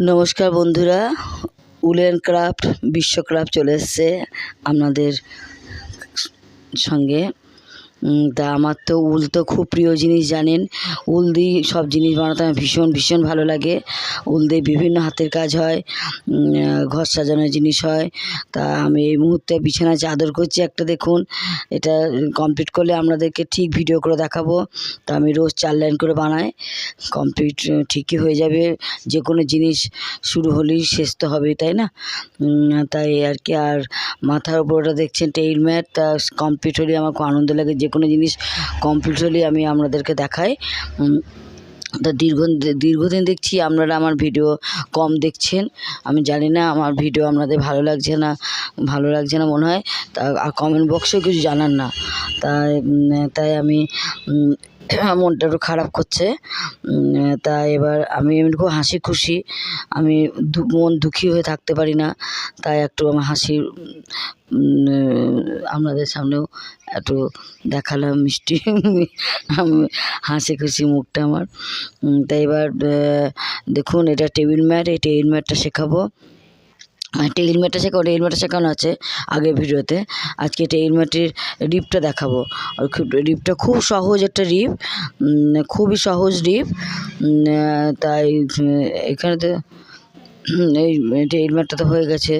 নমস্কার বন্ধুরা woollen craft বিশ্বক্রাফট চলে এসছে আপনাদের সঙ্গে। তা আমার তো উল তো খুব প্রিয় জিনিস, জানেন? উল দিয়ে সব জিনিস বানাতে আমার ভীষণ ভীষণ ভালো লাগে। উল দিয়ে বিভিন্ন হাতের কাজ হয় ঘর সাজানোর জিনিস হয়। তা আমি এই মুহূর্তে বিছানায় চাদর করছি একটা দেখুন। এটা কমপ্লিট করলে আপনাদেরকে ঠিক ভিডিও করে দেখাবো। তা আমি রোজ চার লাইন করে বানাই। কমপ্লিট ঠিকই হয়ে যাবে। যে কোনো জিনিস শুরু হলেই শেষ তো হবেই, তাই না? তাই আর কি। আর মাথার উপর ওটা দেখছেন টেইল ম্যাট তা কমপ্লিট হলে আমার খুব আনন্দ লাগে যে কোনো জিনিস কমপ্লিটলি আমি আপনাদেরকে দেখাই। তা দীর্ঘ, দীর্ঘদিন দেখছি আপনারা আমার ভিডিও কম দেখছেন। আমি জানি না আমার ভিডিও আপনাদের ভালো লাগছে না, ভালো লাগছে না মনে হয়। তা, আর কমেন্ট বক্সেও কিছু জানান না। তাই তাই আমি মনটা একটু খারাপ করছে। তা এবার আমি এমনি খুব হাসি খুশি। আমি মন দুঃখী হয়ে থাকতে পারি না। তাই একটু আমার হাসি আপনাদের সামনেও একটু দেখালাম মিষ্টি। আমি হাসি খুশি মুখটা আমার। তাই এবার দেখুন, এটা টেবিল ম্যাট। এই টেবিল ম্যাটটা শেখাবো। টেইল ম্যাটটা শেখাবো টেইল ম্যাটটা শেখানো আছে আগের ভিডিওতে? আজকে টেইল ম্যাটের রিপটা দেখাবো। আর খুব রিপটা খুব সহজ একটা রিপ খুবই সহজ রিপ তাই এখানে তো এই টেইল ম্যাটটা তো হয়ে গেছে।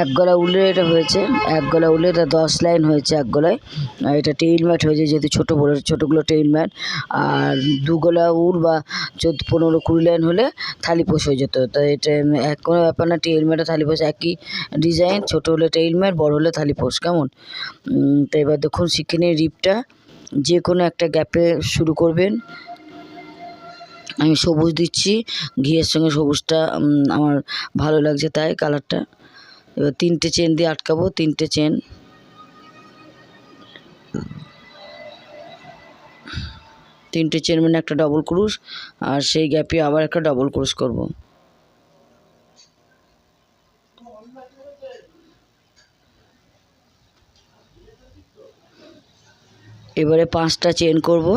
এক গলা উলের এটা হয়েছে, এক গলা উলে এটা দশ লাইন হয়েছে এক গলায়। এটা টেইল ম্যাট হয়েছে যেহেতু ছোটো বড়, ছোটোগুলো টেইল ম্যাট আর দু গলা উল বা চোদ্দ, পনেরো, কুড়ি লাইন হলে থালি পোষ হয়ে যেত। তো এটা এক কোনো ব্যাপার না টেইল ম্যাট থালি পোষ একই ডিজাইন ছোটো হলে টেইল ম্যাট বড় হলে থালি পোষ, কেমন? তো এবার দেখুন শিখে নিয়ে রিপটা, যে কোনো একটা গ্যাপে শুরু করবেন। আমি সবুজ দিচ্ছি, ঘিয়ের সঙ্গে সবুজটা আমার ভালো লাগছে তাই কালারটা এবার তিনটে চেন দিয়ে আটকাবো, তিনটে চেন তিনটে চেন মানে একটা ডবল ক্রুশ আর সেই গ্যাপে আবার একটা ডবল ক্রুশ করব। এবারে পাঁচটা চেন করব।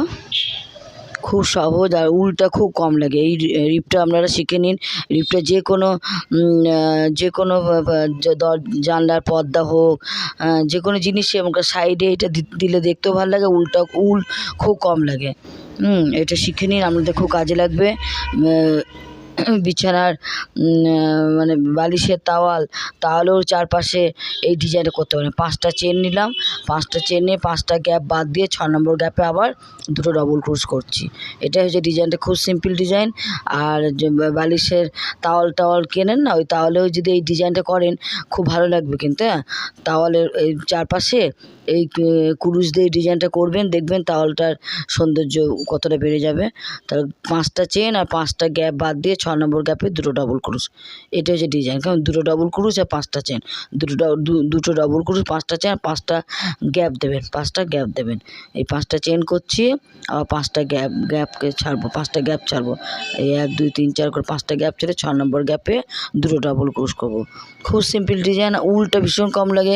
খুব সহজ আর উলটা খুব কম লাগে। এই রিপটা আপনারা শিখে নিন। রিপটা যে কোনো যে কোনো জানলার পর্দা হোক যে কোনো জিনিসে সাইডে এটা দিলে দেখতেও ভালো লাগে, উলটা, উল খুব কম লাগে। এটা শিখে নিন, আপনাদের খুব কাজে লাগবে। বিছানার মানে বালিশের তাওয়াল, তাওয়ালেও চারপাশে এই ডিজাইনটা করতে পারেন পাঁচটা চেন নিলাম, পাঁচটা চেন নিয়ে পাঁচটা গ্যাপ বাদ দিয়ে ছ নম্বর গ্যাপে আবার দুটো ডবল ক্রুশ করছি। এটা হচ্ছে ডিজাইনটা খুব সিম্পল ডিজাইন আর বালিশের তাওয়াল টাওয়াল কেনেন না, ওই তাওয়ালেও যদি এই ডিজাইনটা করেন, খুব ভালো লাগবে কিন্তু হ্যাঁ? তাওয়ালের এই চারপাশে এই কুরুশ দিয়ে ডিজাইনটা করবেন, দেখবেন তাওয়ালটার সৌন্দর্য কতটা বেড়ে যাবে। তাহলে পাঁচটা চেন আর পাঁচটা গ্যাপ বাদ দিয়ে নম্বর গ্যাপে দুটো ডবল ক্রুশ এটা হচ্ছে ডিজাইন কারণ দুটো ডবল ক্রুশ আর পাঁচটা চেন দুটো দুটো ডবল ক্রুশ পাঁচটা চেন পাঁচটা গ্যাপ দেবেন। পাঁচটা গ্যাপ দেবেন। এই পাঁচটা চেন করছি, আবার পাঁচটা গ্যাপ গ্যাপকে ছাড়বো, পাঁচটা গ্যাপ ছাড়বো। এই এক, দুই, তিন, চার করে পাঁচটা গ্যাপ ছেড়ে ছ নম্বর গ্যাপে দুটো ডাবল ক্রুশ করব। খুব সিম্পল ডিজাইন উলটা ভীষণ কম লাগে।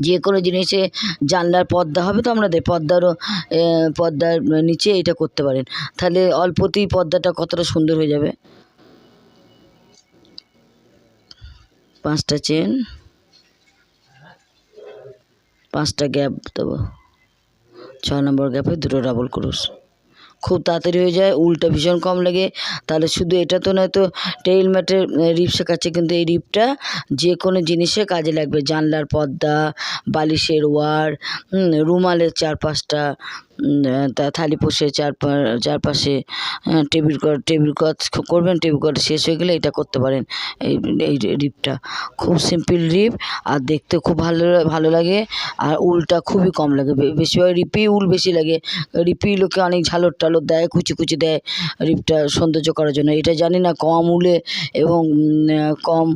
যে কোনো জিনিসে জানলার পর্দা হবে তো আপনাদের পর্দারও পর্দার নিচে এটা করতে পারেন। তাহলে অল্পতেই পর্দাটা কতটা সুন্দর হয়ে যাবে? পাঁচটা চেন। পাঁচটা গ্যাপ দেবো। ছ নম্বর গ্যাপে দুটো ডাবল ক্রুশ। খুব তাড়াতাড়ি হয়ে যায়, উলটা ভীষণ কম লাগে। তাহলে শুধু এটা তো নয়তো টেইল ম্যাটের রিপ শেখাচ্ছে কিন্তু এই রিপটা যে কোনো জিনিসে কাজে লাগবে। জানলার পর্দা, বালিশের ওয়ার রুমালের চারপাশটা তা থালি পোষে চারপা, চারপাশে টেবিল ক্লথ টেবিল ক্লথ করবেন টেবিল ক্লথ শেষ হয়ে গেলে এটা করতে পারেন এই এই রিপটা খুব সিম্পল রিপ আর দেখতে খুব ভালো ভালো লাগে, আর উলটা খুবই কম লাগে। বেশিরভাগ রিপি উল বেশি লাগে। রিপি লোকে অনেক ঝালর দেয় কুচি কুচি দেয় রিপটা সৌন্দর্য করার জন্য। এটা জানি না, কম উলে এবং কম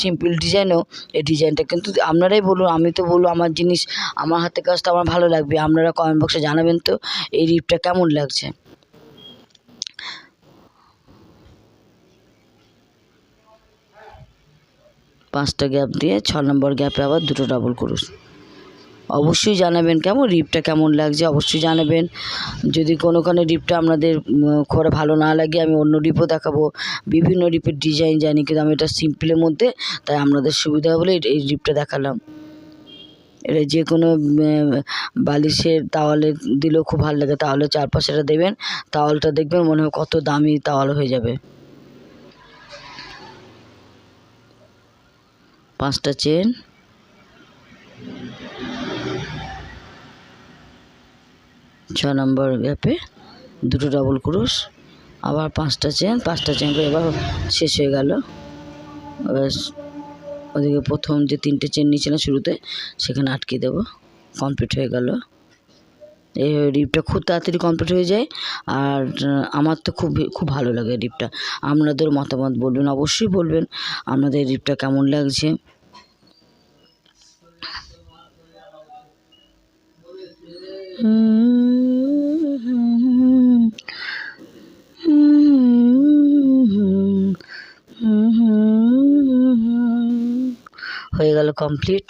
সিম্পল ডিজাইনও। এই ডিজাইনটা কিন্তু আপনারাই বলুন, আমি তো বলব আমার জিনিস, আমার হাতে কাজটা আমার ভালো লাগবে। আপনারা কমেন্ট বক্সে জানাবেন তো, এই রিপটা কেমন লাগছে? পাঁচটা গ্যাপ দিয়ে ছ নম্বর গ্যাপে আবার দুটো ডাবল ক্রোশ অবশ্যই জানাবেন কেমন রিপটা কেমন লাগছে, অবশ্যই জানাবেন। যদি কোনোখানে রিপটা আপনাদের করে ভালো না লাগে, আমি অন্য রিপও দেখাবো। বিভিন্ন রিপের ডিজাইন জানি, কিন্তু আমি এটা সিম্পলের মধ্যে, তাই আপনাদের সুবিধা বলে এই- রিপটা দেখালাম। এটা যে কোনো বালিশের তাওয়ালে দিলেও খুব ভালো লাগে তাহলে চারপাশেটা দেবেন, তাওয়ালটা দেখবেন, মনে হয় কত দামি তাওয়াল হয়ে যাবে। পাঁচটা চেন ছ নম্বর গ্যাপে দুটো ডাবল ক্রোশ আবার পাঁচটা চেন পাঁচটা চেন করে এবার শেষ হয়ে গেল। এবার ওদিকে প্রথম যে তিনটে চেন নিয়েছিলাম শুরুতে, সেখানে আটকে দেবো। কমপ্লিট হয়ে গেল। এই রিপটা খুব তাড়াতাড়ি কমপ্লিট হয়ে যায়, আর আমার তো খুব খুব ভালো লাগে রিপটা আপনাদের মতামত বলবেন, অবশ্যই বলবেন, আপনাদের রিপটা কেমন লাগছে? হয়ে কমপ্লিট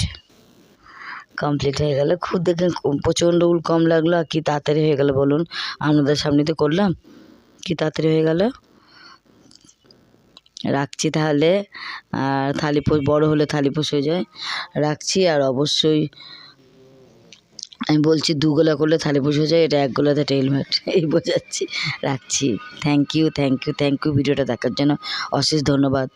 কমপ্লিট হয়ে গেল। খুব দেখে প্রচণ্ড উল কম লাগল। আর কি তাড়াতাড়ি হয়ে গেল বলুন। আপনাদের সামনে তো করলাম। কি তাড়াতাড়ি হয়ে গেল? রাখছি তাহলে। আর থালি পোষ বড়ো হলে থালি পোষ হয়ে যায়। রাখছি আর অবশ্যই আমি বলছি দু গোলা করলে থালি পোষ হয়ে যায়। এটা এক গোলাতে হেলমেট এই বোঝাচ্ছি। রাখছি। Thank you thank you thank you ভিডিওটা দেখার জন্য অশেষ ধন্যবাদ।